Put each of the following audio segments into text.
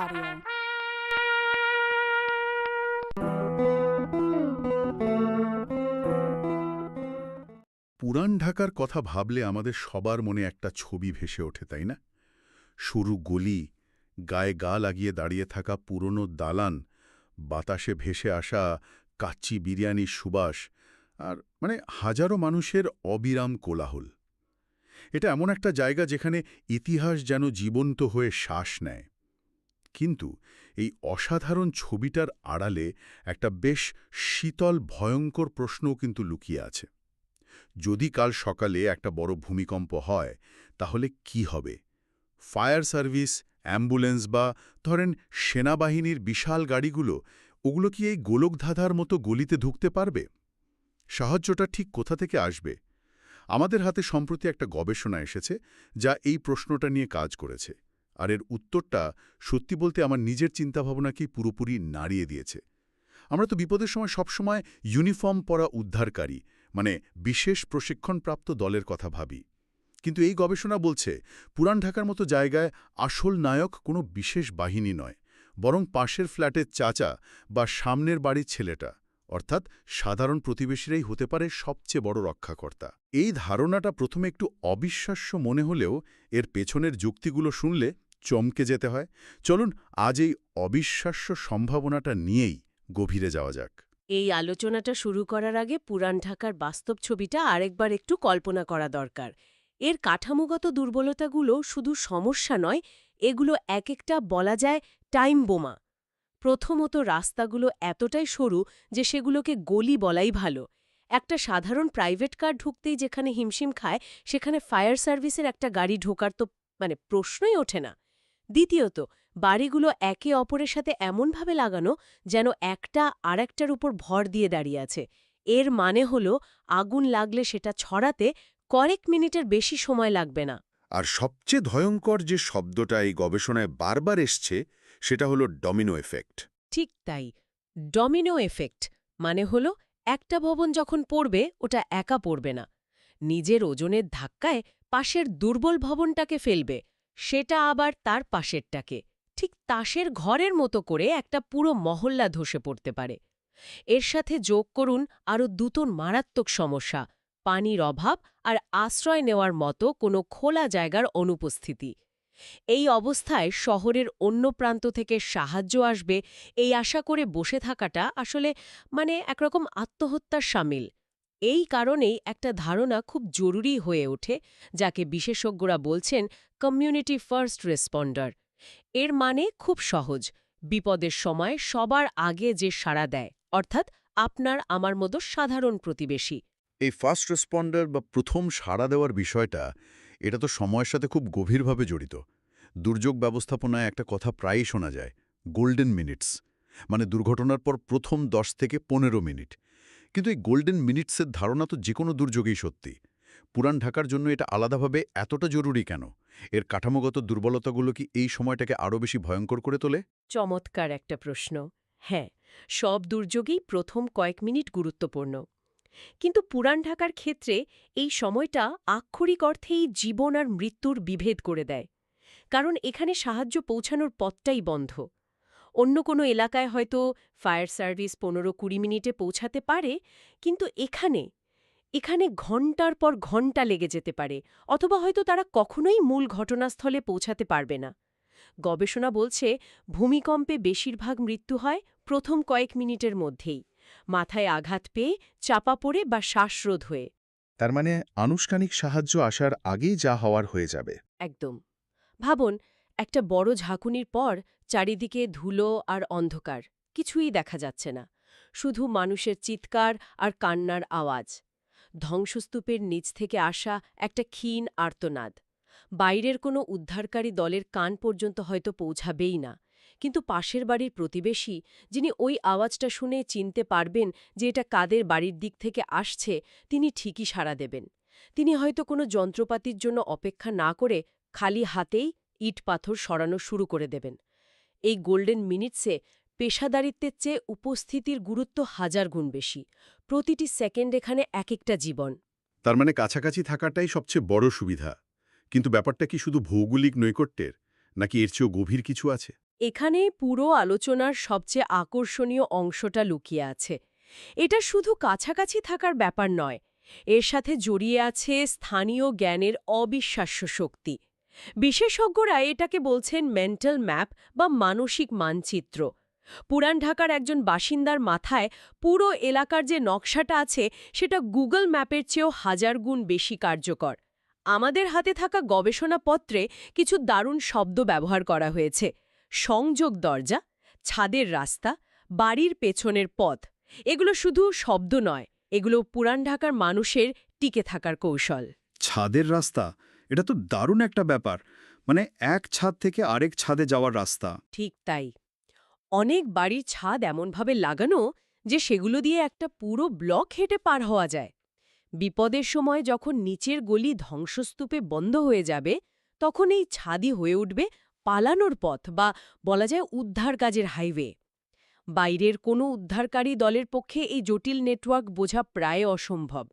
Audio. পুরান ঢাকার কথা ভাবলে আমাদের সবার মনে একটা ছবি ভেসে ওঠে, তাই না? সরু গলি, গায়ে গা লাগিয়ে দাঁড়িয়ে থাকা পুরনো দালান, বাতাসে ভেসে আসা কাচ্চি বিরিয়ানির সুবাস, আর মানে হাজারো মানুষের অবিরাম কোলাহল। এটা এমন একটা জায়গা যেখানে ইতিহাস যেন জীবন্ত হয়ে শ্বাস নেয়। কিন্তু এই অসাধারণ ছবিটার আড়ালে একটা বেশ শীতল, ভয়ঙ্কর প্রশ্নও কিন্তু লুকিয়ে আছে। যদি কাল সকালে একটা বড় ভূমিকম্প হয়, তাহলে কি হবে? ফায়ার সার্ভিস, অ্যাম্বুলেন্স বা ধরেন সেনাবাহিনীর বিশাল গাড়িগুলো, ওগুলো কি এই গোলকধাঁধার মতো গলিতে ঢুকতে পারবে? সাহায্যটা ঠিক কোথা থেকে আসবে? আমাদের হাতে সম্প্রতি একটা গবেষণা এসেছে, যা এই প্রশ্নটা নিয়ে কাজ করেছে। আর এর উত্তরটা সত্যি বলতে আমার নিজের চিন্তাভাবনাকেই পুরোপুরি নাড়িয়ে দিয়েছে। আমরা তো বিপদের সময় সবসময় ইউনিফর্ম পরা উদ্ধারকারী মানে বিশেষ প্রশিক্ষণপ্রাপ্ত দলের কথা ভাবি। কিন্তু এই গবেষণা বলছে, পুরান ঢাকার মতো জায়গায় আসল নায়ক কোনো বিশেষ বাহিনী নয়, বরং পাশের ফ্ল্যাটের চাচা বা সামনের বাড়ির ছেলেটা, অর্থাৎ সাধারণ প্রতিবেশীরাই হতে পারে সবচেয়ে বড় রক্ষাকর্তা। এই ধারণাটা প্রথমে একটু অবিশ্বাস্য মনে হলেও এর পেছনের যুক্তিগুলো শুনলে চমকে যেতে হয়। চলুন আজ এই অবিশ্বাস্য সম্ভাবনাটা নিয়েই গভীরে যাওয়া যাক। এই আলোচনাটা শুরু করার আগে পুরান ঢাকার বাস্তব ছবিটা আরেকবার একটু কল্পনা করা দরকার। এর কাঠামোগত দুর্বলতাগুলো শুধু সমস্যা নয়, এগুলো এক একটা বলা যায় টাইম বোমা। প্রথমত রাস্তাগুলো এতটাই সরু যে সেগুলোকে গলি বলাই ভালো। একটা সাধারণ প্রাইভেট কার ঢুকতেই যেখানে হিমশিম খায়, সেখানে ফায়ার সার্ভিসের একটা গাড়ি ঢোকার তো মানে প্রশ্নই ওঠে না। দ্বিতীয়ত বাড়িগুলো একে অপরের সাথে এমনভাবে লাগানো যেন একটা আরেকটার উপর ভর দিয়ে দাঁড়িয়ে আছে। এর মানে হল আগুন লাগলে সেটা ছড়াতে কয়েক মিনিটের বেশি সময় লাগবে না। আর সবচেয়ে ভয়ঙ্কর যে শব্দটা এই গবেষণায় বারবার এসছে সেটা হলো ডমিনো এফেক্ট। ঠিক তাই ডমিনো এফেক্ট মানে হল একটা ভবন যখন পড়বে ওটা একা পড়বে না। নিজের ওজনের ধাক্কায় পাশের দুর্বল ভবনটাকে ফেলবে। সেটা আবার তার পাশেরটাকে, ঠিক তাসের ঘরের মতো করে একটা পুরো মহল্লা ধসে পড়তে পারে। এর সাথে যোগ করুন আরও দুটো মারাত্মক সমস্যা, পানির অভাব আর আশ্রয় নেওয়ার মতো কোনো খোলা জায়গার অনুপস্থিতি। এই অবস্থায় শহরের অন্য প্রান্ত থেকে সাহায্য আসবে, এই আশা করে বসে থাকাটা আসলে মানে একরকম আত্মহত্যার সামিল। এই কারণেই একটা ধারণা খুব জরুরি হয়ে ওঠে, যাকে বিশেষজ্ঞরা বলছেন কমিউনিটি ফার্স্ট রেসপন্ডার এর মানে খুব সহজ, বিপদের সময় সবার আগে যে সাড়া দেয়, অর্থাৎ আপনার আমার মতো সাধারণ প্রতিবেশী। এই ফার্স্ট রেসপন্ডার বা প্রথম সাড়া দেওয়ার বিষয়টা, এটা তো সময়ের সাথে খুব গভীরভাবে জড়িত। দুর্যোগ ব্যবস্থাপনায় একটা কথা প্রায়ই শোনা যায়, গোল্ডেন মিনিটস মানে দুর্ঘটনার পর প্রথম দশ থেকে পনেরো মিনিট। কিন্তু এই গোল্ডেন মিনিটসের ধারণা তো যে কোনো দুর্যোগেই সত্যি। পুরান ঢাকার জন্য এটা আলাদাভাবে এতটা জরুরি কেন? এর কাঠামোগত দুর্বলতাগুলো কি এই সময়টাকে আরও বেশি ভয়ঙ্কর করে তোলে? চমৎকার একটা প্রশ্ন। হ্যাঁ সব দুর্যোগেই প্রথম কয়েক মিনিট গুরুত্বপূর্ণ। কিন্তু পুরান ঢাকার ক্ষেত্রে এই সময়টা আক্ষরিক অর্থেই জীবন আর মৃত্যুর বিভেদ করে দেয়। কারণ এখানে সাহায্য পৌঁছানোর পথটাই বন্ধ। অন্য কোনো এলাকায় হয়তো ফায়ার সার্ভিস পনেরো কুড়ি মিনিটে পৌঁছাতে পারে কিন্তু এখানে এখানে ঘণ্টার পর ঘণ্টা লেগে যেতে পারে অথবা হয়তো তারা কখনোই মূল ঘটনাস্থলে পৌঁছাতে পারবে না। গবেষণা বলছে ভূমিকম্পে বেশিরভাগ মৃত্যু হয় প্রথম কয়েক মিনিটের মধ্যেই মাথায় আঘাত পেয়ে চাপা পড়ে বা শ্বাসরোধ হয়ে। তার মানে আনুষ্ঠানিক সাহায্য আসার আগেই যা হওয়ার হয়ে যাবে। একদম। ভাবুন একটা বড় ঝাঁকুনির পর চারিদিকে ধুলো আর অন্ধকার, কিছুই দেখা যাচ্ছে না, শুধু মানুষের চিৎকার আর কান্নার আওয়াজ। ধ্বংসস্তূপের নিচ থেকে আসা একটা ক্ষীণ আর্তনাদ। বাইরের কোনো উদ্ধারকারী দলের কান পর্যন্ত হয়তো পৌঁছাবেই না, কিন্তু পাশের বাড়ির প্রতিবেশী, যিনি ওই আওয়াজটা শুনে চিনতে পারবেন যে এটা কাদের বাড়ির দিক থেকে আসছে, তিনি ঠিকই সাড়া দেবেন। তিনি হয়তো কোনো যন্ত্রপাতির জন্য অপেক্ষা না করে খালি হাতেই ইট পাথর সরানো শুরু করে দেবেন। এই গোল্ডেন মিনিটসে পেশাদারিত্বের চেয়ে উপস্থিতির গুরুত্ব হাজার গুণ বেশি। প্রতিটি সেকেন্ড এখানে এক একটা জীবন। তার মানে কাছাকাছি থাকাটাই সবচেয়ে বড় সুবিধা। কিন্তু ব্যাপারটা কি শুধু ভৌগোলিক নৈকট্যের নাকি এর চেয়েও গভীর কিছু আছে? এখানে পুরো আলোচনার সবচেয়ে আকর্ষণীয় অংশটা লুকিয়ে আছে। এটা শুধু কাছাকাছি থাকার ব্যাপার নয় এর সাথে জড়িয়ে আছে স্থানীয় জ্ঞানের অবিশ্বাস্য শক্তি। বিশেষজ্ঞরা এটাকে বলছেন মেন্টাল ম্যাপ বা মানসিক মানচিত্র। পুরান ঢাকার একজন বাসিন্দার মাথায় পুরো এলাকার যে নকশাটা আছে, সেটা গুগল ম্যাপের চেয়েও হাজার গুণ বেশি কার্যকর। আমাদের হাতে থাকা গবেষণাপত্রে কিছু দারুণ শব্দ ব্যবহার করা হয়েছে। সংযোগ দরজা, ছাদের রাস্তা, বাড়ির পেছনের পথ। এগুলো শুধু শব্দ নয়, এগুলো পুরান ঢাকার মানুষের টিকে থাকার কৌশল। ছাদের রাস্তা? এটা তো দারুণ একটা ব্যাপার। মানে এক ছাদ থেকে আরেক ছাদে যাওয়ার রাস্তা। ঠিক তাই। অনেক বাড়ির ছাদ এমনভাবে লাগানো যে সেগুলো দিয়ে একটা পুরো ব্লক হেঁটে পার হওয়া যায়। বিপদের সময় যখন নিচের গলি ধ্বংসস্তূপে বন্ধ হয়ে যাবে, তখন এই ছাদই হয়ে উঠবে পালানোর পথ বা বলা যায় উদ্ধার কাজের হাইওয়ে। বাইরের কোনো উদ্ধারকারী দলের পক্ষে এই জটিল নেটওয়ার্ক বোঝা প্রায় অসম্ভব।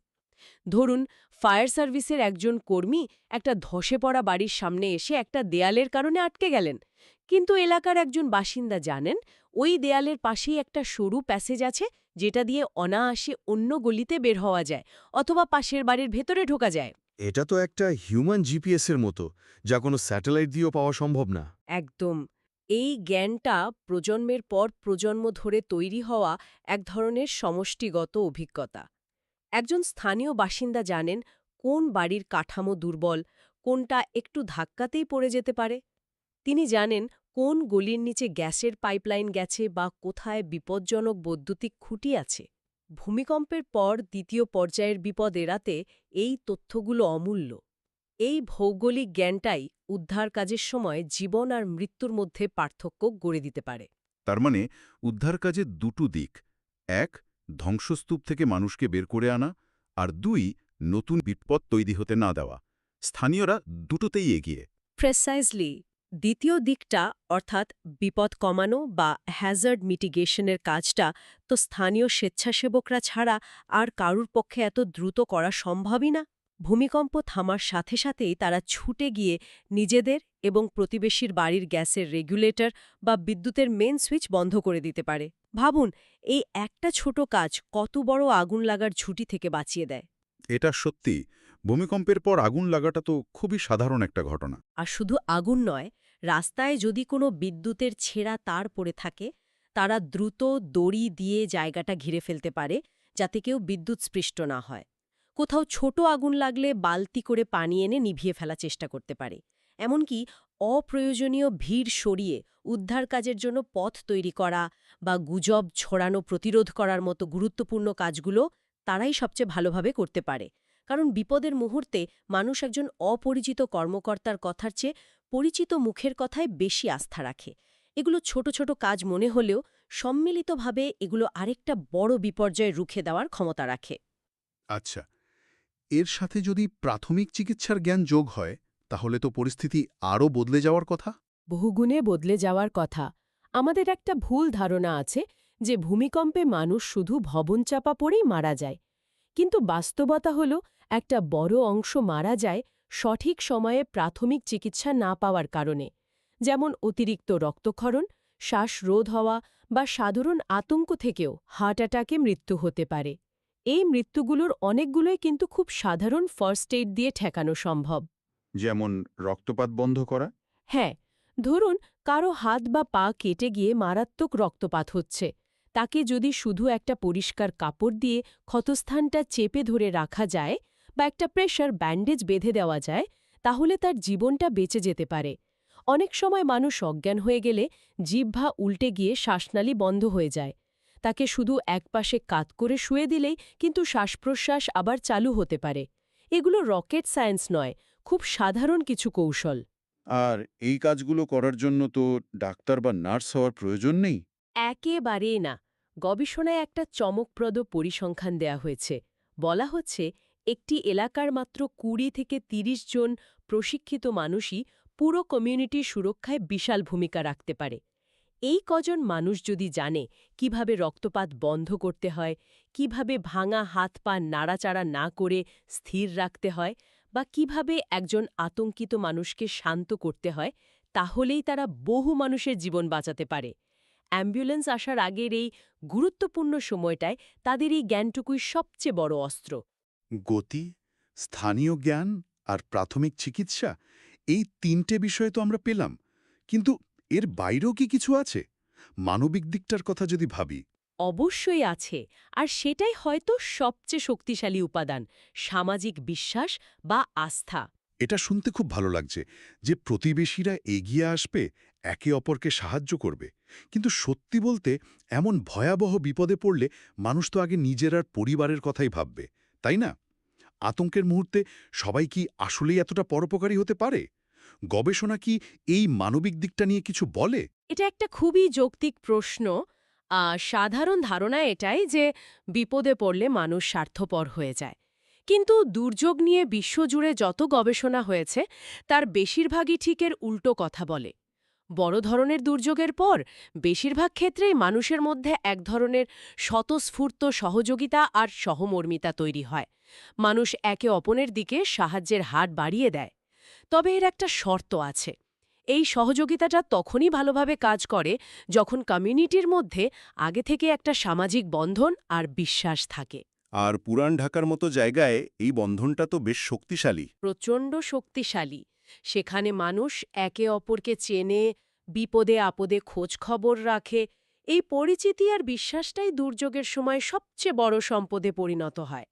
ধরুন ফায়ার সার্ভিসের একজন কর্মী একটা ধসে পড়া বাড়ির সামনে এসে একটা দেয়ালের কারণে আটকে গেলেন। কিন্তু এলাকার একজন বাসিন্দা জানেন ওই দেয়ালের পাশেই একটা সরু প্যাসেজ আছে যেটা দিয়ে অনায়াসে অন্য গলিতে বের হওয়া যায় অথবা পাশের বাড়ির ভেতরে ঢোকা যায়। এটা তো একটা হিউম্যান জিপিএসের মতো যা কোনো স্যাটেলাইট দিয়েও পাওয়া সম্ভব না। একদম। এই জ্ঞানটা প্রজন্মের পর প্রজন্ম ধরে তৈরি হওয়া এক ধরনের সমষ্টিগত অভিজ্ঞতা। একজন স্থানীয় বাসিন্দা জানেন কোন বাড়ির কাঠামো দুর্বল, কোনটা একটু ধাক্কাতেই পড়ে যেতে পারে। তিনি জানেন কোন গলির নিচে গ্যাসের পাইপলাইন গেছে বা কোথায় বিপজ্জনক বৈদ্যুতিক খুঁটি আছে। ভূমিকম্পের পর দ্বিতীয় পর্যায়ের বিপদ এড়াতে এই তথ্যগুলো অমূল্য। এই ভৌগোলিক জ্ঞানটাই উদ্ধার কাজের সময় জীবন আর মৃত্যুর মধ্যে পার্থক্য গড়ে দিতে পারে। তার মানে উদ্ধার কাজে দুটো দিক। এক ধ্বংসস্তূপ থেকে মানুষকে বের করে আনা আর দুই, নতুন বিপদ তৈরি হতে না দেওয়া। স্থানীয়রা দুটোতেই এগিয়ে। প্রেসাইজলি দ্বিতীয় দিকটা, অর্থাৎ বিপদ কমানো বা হ্যাজার্ড মিটিগেশনের কাজটা, তো স্থানীয় স্বেচ্ছাসেবকরা ছাড়া আর কারুর পক্ষে এত দ্রুত করা সম্ভবই না। ভূমিকম্প থামার সাথে সাথেই তারা ছুটে গিয়ে নিজেদের এবং প্রতিবেশীর বাড়ির গ্যাসের রেগুলেটর বা বিদ্যুতের মেন সুইচ বন্ধ করে দিতে পারে। ভাবুন এই একটা ছোট কাজ কত বড় আগুন লাগার ঝুঁটি থেকে বাঁচিয়ে দেয়। এটা সত্যি ভূমিকম্পের পর আগুন লাগাটা তো খুবই সাধারণ একটা ঘটনা। আর শুধু আগুন নয় রাস্তায় যদি কোনো বিদ্যুতের ছেঁড়া তার পড়ে থাকে তারা দ্রুত দড়ি দিয়ে জায়গাটা ঘিরে ফেলতে পারে যাতে কেউ বিদ্যুৎ স্পৃষ্ট না হয়। কোথাও ছোট আগুন লাগলে বালতি করে পানি এনে নিভিয়ে ফেলা চেষ্টা করতে পারে। এমনকি অপ্রয়োজনীয় ভিড় সরিয়ে উদ্ধার কাজের জন্য পথ তৈরি করা বা গুজব ছড়ানো প্রতিরোধ করার মতো গুরুত্বপূর্ণ কাজগুলো তারাই সবচেয়ে ভালোভাবে করতে পারে। কারণ বিপদের মুহূর্তে মানুষ একজন অপরিচিত কর্মকর্তার কথার চেয়ে পরিচিত মুখের কথায় বেশি আস্থা রাখে। এগুলো ছোট ছোট কাজ মনে হলেও সম্মিলিতভাবে এগুলো আরেকটা বড় বিপর্যয় রুখে দেওয়ার ক্ষমতা রাখে। আচ্ছা এর সাথে যদি প্রাথমিক চিকিৎসার জ্ঞান যোগ হয়, তাহলে তো পরিস্থিতি আরও বদলে যাওয়ার কথা। বহুগুণে বদলে যাওয়ার কথা। আমাদের একটা ভুল ধারণা আছে যে ভূমিকম্পে মানুষ শুধু ভবন চাপা পড়েই মারা যায়। কিন্তু বাস্তবতা হল, একটা বড় অংশ মারা যায় সঠিক সময়ে প্রাথমিক চিকিৎসা না পাওয়ার কারণে। যেমন অতিরিক্ত রক্তক্ষরণ, শ্বাসরোধ হওয়া বা সাধারণ আতঙ্ক থেকেও হার্ট অ্যাটাকে মৃত্যু হতে পারে। এই মৃত্যুগুলোর অনেকগুলোই কিন্তু খুব সাধারণ ফার্স্ট এইড দিয়ে ঠেকানো সম্ভব। যেমন রক্তপাত বন্ধ করা? হ্যাঁ ধরুন কারও হাত বা পা কেটে গিয়ে মারাত্মক রক্তপাত হচ্ছে। তাকে যদি শুধু একটা পরিষ্কার কাপড় দিয়ে ক্ষতস্থানটা চেপে ধরে রাখা যায় বা একটা প্রেশার ব্যান্ডেজ বেঁধে দেওয়া যায় তাহলে তার জীবনটা বেঁচে যেতে পারে। অনেক সময় মানুষ অজ্ঞান হয়ে গেলে জিহ্বা উল্টে গিয়ে শ্বাসনালী বন্ধ হয়ে যায়। তাকে শুধু একপাশে কাত করে শুয়ে দিলেই কিন্তু শ্বাসপ্রশ্বাস আবার চালু হতে পারে। এগুলো রকেট সায়েন্স নয় খুব সাধারণ কিছু কৌশল। আর এই কাজগুলো করার জন্য তো ডাক্তার বা নার্স হওয়ার প্রয়োজন নেই? একেবারে না। গবেষণায় একটা চমকপ্রদ পরিসংখ্যান দেয়া হয়েছে। বলা হচ্ছে একটি এলাকার মাত্র কুড়ি থেকে ৩০ জন প্রশিক্ষিত মানুষই পুরো কমিউনিটির সুরক্ষায় বিশাল ভূমিকা রাখতে পারে। এই কজন মানুষ যদি জানে কীভাবে রক্তপাত বন্ধ করতে হয়, কীভাবে ভাঙা হাত পা নাড়াচাড়া না করে স্থির রাখতে হয় বা কীভাবে একজন আতঙ্কিত মানুষকে শান্ত করতে হয়, তাহলেই তারা বহু মানুষের জীবন বাঁচাতে পারে। অ্যাম্বুলেন্স আসার আগের এই গুরুত্বপূর্ণ সময়টায় তাদের এই জ্ঞানটুকুই সবচেয়ে বড় অস্ত্র। গতি, স্থানীয় জ্ঞান আর প্রাথমিক চিকিৎসা, এই তিনটে বিষয় তো আমরা পেলাম। কিন্তু এর বাইরেও কি কিছু আছে? মানবিক দিকটার কথা যদি ভাবি। অবশ্যই আছে আর সেটাই হয়তো সবচেয়ে শক্তিশালী উপাদান সামাজিক বিশ্বাস বা আস্থা। এটা শুনতে খুব ভালো লাগছে যে প্রতিবেশীরা এগিয়ে আসবে একে অপরকে সাহায্য করবে। কিন্তু সত্যি বলতে এমন ভয়াবহ বিপদে পড়লে মানুষ তো আগে নিজের আর পরিবারের কথাই ভাববে তাই না? আতঙ্কের মুহূর্তে সবাই কি আসলেই এতটা পরোপকারী হতে পারে? গবেষণা কি এই মানবিক দিকটা নিয়ে কিছু বলে? এটা একটা খুবই যৌক্তিক প্রশ্ন। সাধারণ ধারণা এটাই যে বিপদে পড়লে মানুষ স্বার্থপর হয়ে যায়। কিন্তু দুর্যোগ নিয়ে বিশ্বজুড়ে যত গবেষণা হয়েছে, তার বেশিরভাগই ঠিক এর উল্টো কথা বলে। বড় ধরনের দুর্যোগের পর বেশিরভাগ ক্ষেত্রেই মানুষের মধ্যে এক ধরনের স্বতঃস্ফূর্ত সহযোগিতা আর সহমর্মিতা তৈরি হয়। মানুষ একে অপরের দিকে সাহায্যের হাত বাড়িয়ে দেয়। তবে এর একটা শর্ত আছে। এই সহযোগিতাটা তখনই ভালোভাবে কাজ করে যখন কমিউনিটির মধ্যে আগে থেকে একটা সামাজিক বন্ধন আর বিশ্বাস থাকে। আর পুরান ঢাকার মতো জায়গায় এই বন্ধনটা তো বেশ শক্তিশালী। প্রচণ্ড শক্তিশালী। সেখানে মানুষ একে অপরকে চেনে বিপদে আপদে খোঁজ খবর রাখে। এই পরিচিতি আর বিশ্বাসটাই দুর্যোগের সময় সবচেয়ে বড় সম্পদে পরিণত হয়।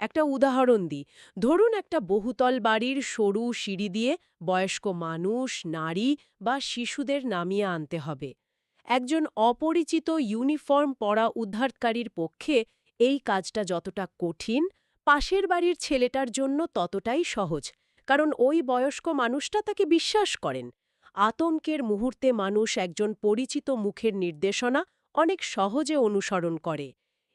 একটা উদাহরণ দিই। ধরুন একটা বহুতল বাড়ির সরু সিঁড়ি দিয়ে বয়স্ক মানুষ, নারী বা শিশুদের নামিয়ে আনতে হবে। একজন অপরিচিত ইউনিফর্ম পরা উদ্ধারকারীর পক্ষে এই কাজটা যতটা কঠিন, পাশের বাড়ির ছেলেটার জন্য ততটাই সহজ, কারণ ওই বয়স্ক মানুষটা তাকে বিশ্বাস করেন। আতঙ্কের মুহূর্তে মানুষ একজন পরিচিত মুখের নির্দেশনা অনেক সহজে অনুসরণ করে।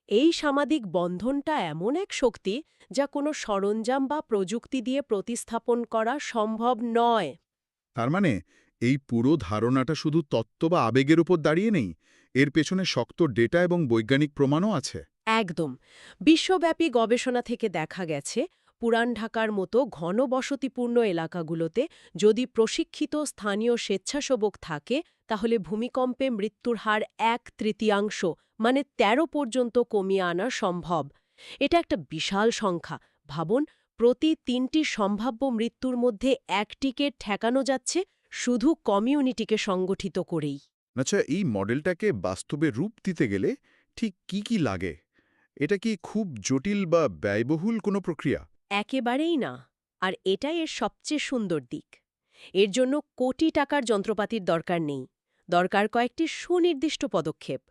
এই সামাজিক বন্ধনটা এমন এক শক্তি যা কোনো সরঞ্জাম বা প্রযুক্তি দিয়ে প্রতিস্থাপন করা সম্ভব নয়। তার মানে এই পুরো ধারণাটা শুধু তত্ত্ব বা আবেগের উপর দাঁড়িয়ে নেই এর পেছনে শক্ত ডেটা এবং বৈজ্ঞানিক প্রমাণও আছে। একদম। বিশ্বব্যাপী গবেষণা থেকে দেখা গেছে পুরান ঢাকার মতো ঘনবসতিপূর্ণ এলাকাগুলোতে যদি প্রশিক্ষিত স্থানীয় স্বেচ্ছাসেবক থাকে তাহলে ভূমিকম্পে মৃত্যুর হার এক তৃতীয়াংশ মানে ১৩ পর্যন্ত কমিয়ে আনা সম্ভব। এটা একটা বিশাল সংখ্যা। ভাবুন প্রতি তিনটি সম্ভাব্য মৃত্যুর মধ্যে একটিকে ঠেকানো যাচ্ছে শুধু কমিউনিটিকে সংগঠিত করেই। আচ্ছা এই মডেলটাকে বাস্তবে রূপ দিতে গেলে ঠিক কি কি লাগে? এটা কি খুব জটিল বা ব্যয়বহুল কোনো প্রক্রিয়া? একেবারেই না আর এটাই এর সবচেয়ে সুন্দর দিক। এর জন্য কোটি টাকার যন্ত্রপাতির দরকার নেই। দরকার কয়েকটি সুনির্দিষ্ট পদক্ষেপ।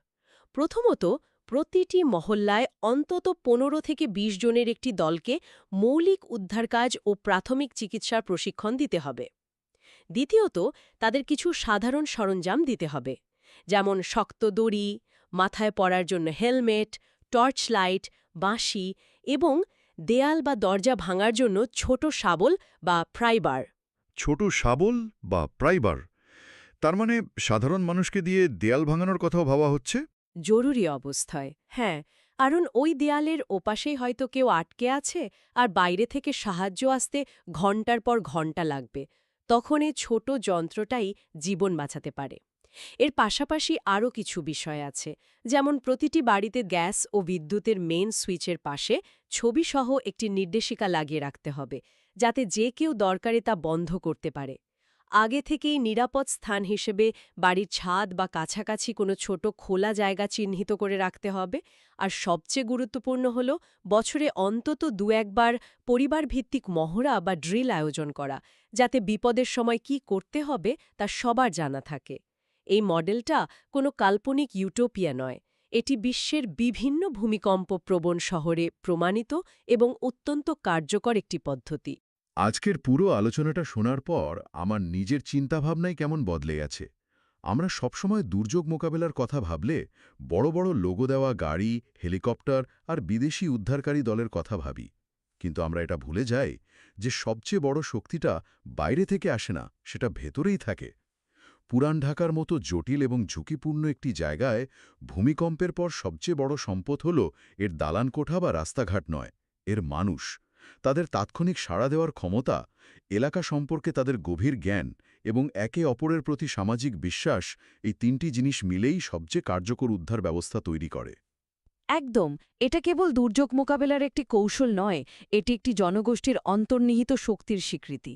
প্রথমত, প্রতিটি মহল্লায় অন্তত পনেরো থেকে ২০ জনের একটি দলকে মৌলিক উদ্ধার কাজ ও প্রাথমিক চিকিৎসার প্রশিক্ষণ দিতে হবে। দ্বিতীয়ত, তাদের কিছু সাধারণ সরঞ্জাম দিতে হবে, যেমন শক্ত দড়ি, মাথায় পরার জন্য হেলমেট, টর্চ লাইট, বাঁশি এবং দেয়াল বা দরজা ভাঙার জন্য ছোট শাবল বা প্রাইবার ছোট শাবল বা প্রাইবার তার মানে সাধারণ মানুষকে দিয়ে দেয়াল ভাঙানোর কথাও ভাবা হচ্ছে? জরুরি অবস্থায় হ্যাঁ। কারণ ওই দেয়ালের ওপাশেই হয়তো কেউ আটকে আছে আর বাইরে থেকে সাহায্য আসতে ঘণ্টার পর ঘণ্টা লাগবে। তখন এই ছোট যন্ত্রটাই জীবন বাঁচাতে পারে। এর পাশাপাশি আরও কিছু বিষয় আছে। যেমন প্রতিটি বাড়িতে গ্যাস ও বিদ্যুতের মেন সুইচের পাশে ছবিসহ একটি নির্দেশিকা লাগিয়ে রাখতে হবে, যাতে যে কেউ দরকারে তা বন্ধ করতে পারে। আগে থেকেই নিরাপদ স্থান হিসেবে বাড়ির ছাদ বা কাছাকাছি কোনো ছোট খোলা জায়গা চিহ্নিত করে রাখতে হবে। আর সবচেয়ে গুরুত্বপূর্ণ হল বছরে অন্তত দু একবার পরিবার ভিত্তিক মহড়া বা ড্রিল আয়োজন করা, যাতে বিপদের সময় কি করতে হবে তা সবার জানা থাকে। এই মডেলটা কোনো কাল্পনিক ইউটোপিয়া নয়, এটি বিশ্বের বিভিন্ন ভূমিকম্প প্রবণ শহরে প্রমাণিত এবং অত্যন্ত কার্যকর একটি পদ্ধতি। আজকের পুরো আলোচনাটা শোনার পর আমার নিজের চিন্তাভাবনাই কেমন বদলে গেছে। আমরা সবসময় দুর্যোগ মোকাবেলার কথা ভাবলে, বড় বড় লোগো দেওয়া গাড়ি, হেলিকপ্টার আর বিদেশি উদ্ধারকারী দলের কথা ভাবি। কিন্তু আমরা এটা ভুলে যাই যে সবচেয়ে বড় শক্তিটা বাইরে থেকে আসে না, সেটা ভেতরেই থাকে। পুরান ঢাকার মতো জটিল এবং ঝুঁকিপূর্ণ একটি জায়গায় ভূমিকম্পের পর সবচেয়ে বড় সম্পদ হল এর দালান কোঠা বা রাস্তাঘাট নয়, এর মানুষ। তাদের তাৎক্ষণিক সাড়া দেওয়ার ক্ষমতা, এলাকা সম্পর্কে তাদের গভীর জ্ঞান এবং একে অপরের প্রতি সামাজিক বিশ্বাস এই তিনটি জিনিস মিলেই সবচেয়ে কার্যকর উদ্ধার ব্যবস্থা তৈরি করে। একদম, এটা কেবল দুর্যোগ মোকাবেলার একটি কৌশল নয়, এটি একটি জনগোষ্ঠীর অন্তর্নিহিত শক্তির স্বীকৃতি।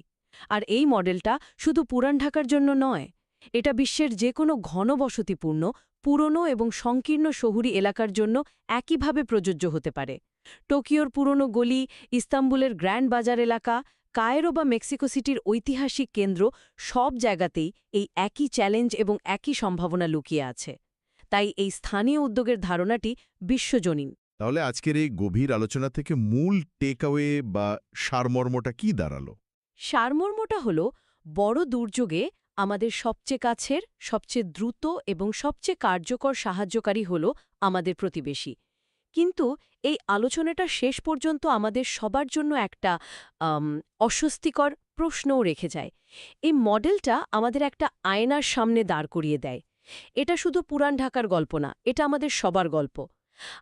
আর এই মডেলটা শুধু পুরান ঢাকার জন্য নয়, এটা বিশ্বের যে কোনো ঘনবসতিপূর্ণ, পুরনো এবং সংকীর্ণ শহুরি এলাকার জন্য একইভাবে প্রযোজ্য হতে পারে। টোকিওর পুরনো গলি ইস্তাম্বুলের গ্র্যান্ড বাজার এলাকা কায়রো বা মেক্সিকো সিটির ঐতিহাসিক কেন্দ্র সব জায়গাতেই এই একই চ্যালেঞ্জ এবং একই সম্ভাবনা লুকিয়ে আছে। তাই এই স্থানীয় উদ্যোগের ধারণাটি বিশ্বজনীন। তাহলে আজকের এই গভীর আলোচনা থেকে মূল টেকঅ্যাওয়ে বা সারমর্মটা কি দাঁড়াল? সারমর্মটা হল বড় দুর্যোগে আমাদের সবচেয়ে কাছের সবচেয়ে দ্রুত এবং সবচেয়ে কার্যকর সাহায্যকারী হল আমাদের প্রতিবেশী। কিন্তু এই আলোচনাটা শেষ পর্যন্ত আমাদের সবার জন্য একটা অস্বস্তিকর প্রশ্নও রেখে যায়। এই মডেলটা আমাদের একটা আয়নার সামনে দাঁড় করিয়ে দেয়। এটা শুধু পুরান ঢাকার গল্প না, এটা আমাদের সবার গল্প।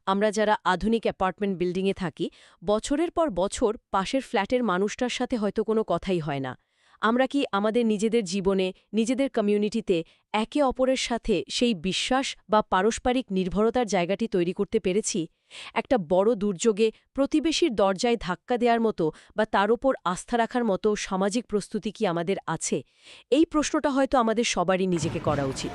আমরা যারা আধুনিক অ্যাপার্টমেন্ট বিল্ডিংয়ে থাকি, বছরের পর বছর পাশের ফ্ল্যাটের মানুষটার সাথে হয়তো কোনো কথাই হয় না। আমরা কি আমাদের নিজেদের জীবনে, নিজেদের কমিউনিটিতে একে অপরের সাথে সেই বিশ্বাস বা পারস্পরিক নির্ভরতার জায়গাটি তৈরি করতে পেরেছি? একটা বড় দুর্যোগে প্রতিবেশীর দরজায় ধাক্কা দেওয়ার মতো বা তার ওপর আস্থা রাখার মতো সামাজিক প্রস্তুতি কি আমাদের আছে? এই প্রশ্নটা হয়তো আমাদের সবারই নিজেকে করা উচিত।